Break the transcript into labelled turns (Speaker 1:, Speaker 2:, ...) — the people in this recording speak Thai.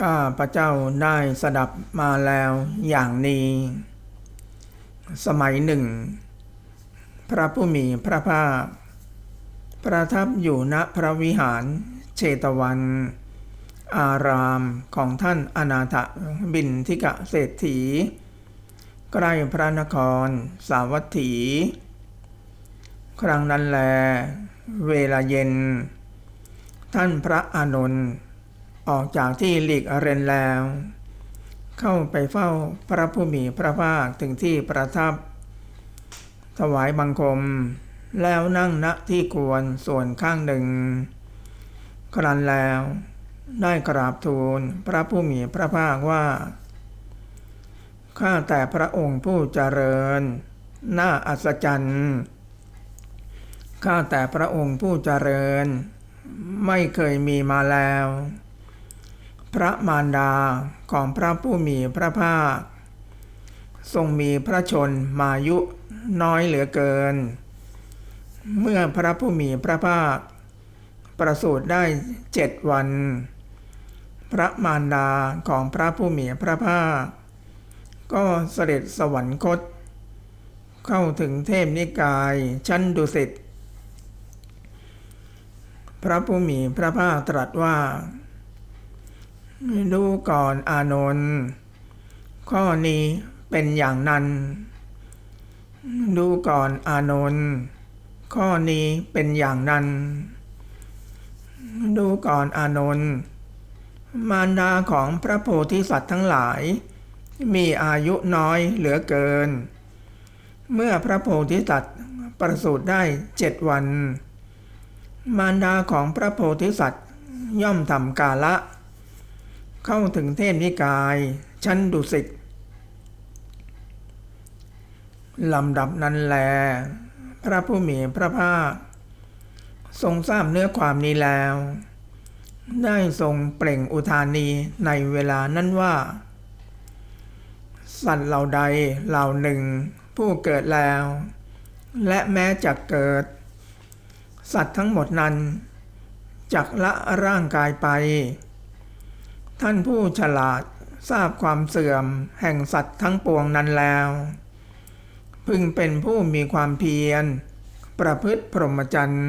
Speaker 1: ข้าพระเจ้าได้สดับมาแล้วอย่างนี้ สมัยหนึ่ง พระผู้มีพระภาค ประทับอยู่ณพระวิหารเชตวัน อารามของท่านอนาถบินทิกะเศรษฐี ใกล้พระนครสาวัตถี ครั้งนั้นแล เวลาเย็น ท่านพระอานนท์ ออกจากที่หลีกเรนแล้ว เข้าไปเฝ้าพระผู้มีพระภาคถึงที่ประทับ ถวายบังคม แล้วนั่งณที่ควรส่วนข้างหนึ่ง ครันแล้วได้กราบทูลพระผู้มีพระภาคว่า ข้าแต่พระองค์ผู้เจริญ น่าอัศจรรย์ ข้าแต่พระองค์ผู้เจริญ ไม่เคยมีมาแล้ว พระมารดาของพระผู้มีพระภาค ทรงมีพระชนมายุน้อยเหลือเกิน เมื่อพระผู้มีพระภาค ประสูติได้เจ็ดวัน พระมารดาของพระผู้มีพระภาค ก็เสด็จสวรรคต เข้าถึงเทพนิกายชั้นดุสิตพระผู้มีพระภาคตรัสว่า ดูก่อนอานนท์ข้อนี้เป็นอย่างนั้น ดูก่อนอานนท์ข้อนี้เป็นอย่างนั้น ดูก่อนอานนท์มารดาของพระโพธิสัตว์ทั้งหลาย มีอายุน้อยเหลือเกิน เมื่อพระโพธิสัตว์ประสูติได้เจ็ดวัน มารดาของพระโพธิสัตว์ย่อมทำกาละ เข้าถึงเทพนิกาย ชั้นดุสิตลำดับนั้นแล พระผู้มีพระภาค ทรงทราบเนื้อความนี้แล้ว ได้ทรงเปล่งอุทานีในเวลานั้นว่า สัตว์เหล่าใดเหล่าหนึ่งผู้เกิดแล้ว และแม้จะเกิด สัตว์ทั้งหมดนั้นจักละร่างกายไป ท่านผู้ฉลาดทราบความเสื่อมแห่งสัตว์ทั้งปวงนั้นแล้ว พึงเป็นผู้มีความเพียร ประพฤติพรหมจรรย์